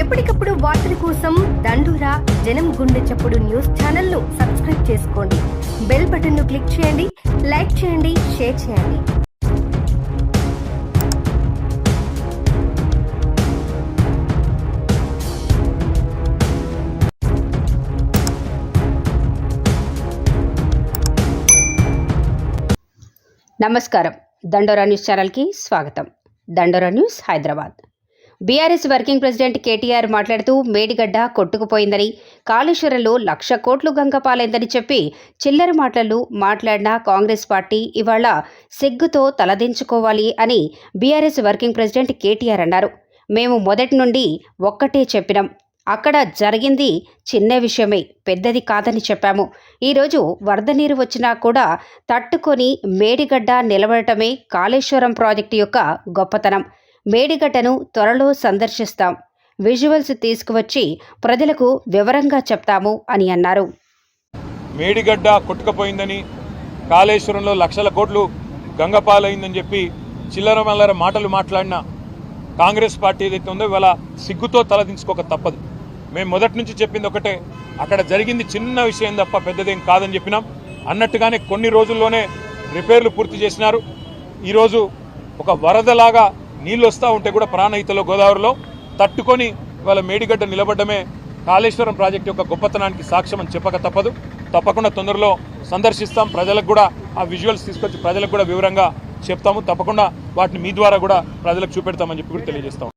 ఎప్పటికప్పుడు వార్తల కోసం దండూరా జనం గుండె చప్పుడు న్యూస్ ఛానల్ను సబ్స్క్రైబ్ చేసుకోండి. బెల్ బటన్ను క్లిక్ చేయండి లైక్ చేయండి షేర్ చేయండి. నమస్కారం. దండోరా న్యూస్ ఛానల్కి స్వాగతం. Dandora news Hyderabad. BRS working president KTR మాట్లాడుతూ మేడిగడ్డ కొట్టుకుపోయిందని కాళేశ్వరంలో లక్ష కోట్లు గంగపాలైందని చెప్పి చిల్లర మాటలు మాట్లాడిన కాంగ్రెస్ పార్టీ ఇవాళ సిగ్గుతో తలదించుకోవాలి అని బీఆర్ఎస్ వర్కింగ్ ప్రెసిడెంట్ కేటీఆర్ అన్నారు. మేము మొదటి నుండి ఒక్కటే చెప్పినాం. అక్కడ జరిగింది చిన్న విషయమే పెద్దది కాదని చెప్పాము. ఈరోజు వరద నీరు వచ్చినా కూడా తట్టుకొని మేడిగడ్డ నిలబడటమే కాళేశ్వరం ప్రాజెక్టు యొక్క గొప్పతనం. మేడిగడ్డను త్వరలో సందర్శిస్తాం. విజువల్స్ తీసుకువచ్చి ప్రజలకు వివరంగా చెప్తాము అని అన్నారు. మేడిగడ్డ కొట్టుకపోయిందని కాళేశ్వరంలో లక్షల కోట్లు గంగపాలైందని చెప్పి చిల్లర మల్లర మాటలు మాట్లాడిన కాంగ్రెస్ పార్టీ ఏదైతే ఉందో ఇవాళ సిగ్గుతో తలదించుకోక తప్పదు. మేము మొదటి నుంచి చెప్పింది ఒకటే అక్కడ జరిగింది చిన్న విషయం తప్ప పెద్దదేం కాదని చెప్పినాం. అన్నట్టుగానే కొన్ని రోజుల్లోనే రిపేర్లు పూర్తి చేసినారు. ఈరోజు ఒక వరదలాగా నీళ్ళు వస్తూ ఉంటే కూడా ప్రాణహితలో గోదావరిలో తట్టుకొని ఇవాళ మేడిగడ్డ నిలబడమే కాళేశ్వరం ప్రాజెక్టు యొక్క గొప్పతనానికి సాక్ష్యం అని చెప్పక తప్పదు. తప్పకుండా తొందరలో సందర్శిస్తాం. ప్రజలకు కూడా ఆ విజువల్స్ తీసుకొచ్చి ప్రజలకు కూడా వివరంగా చెప్తాము. తప్పకుండా వాటిని మీ ద్వారా కూడా ప్రజలకు చూపెడతామని చెప్పి కూడా తెలియజేస్తాం.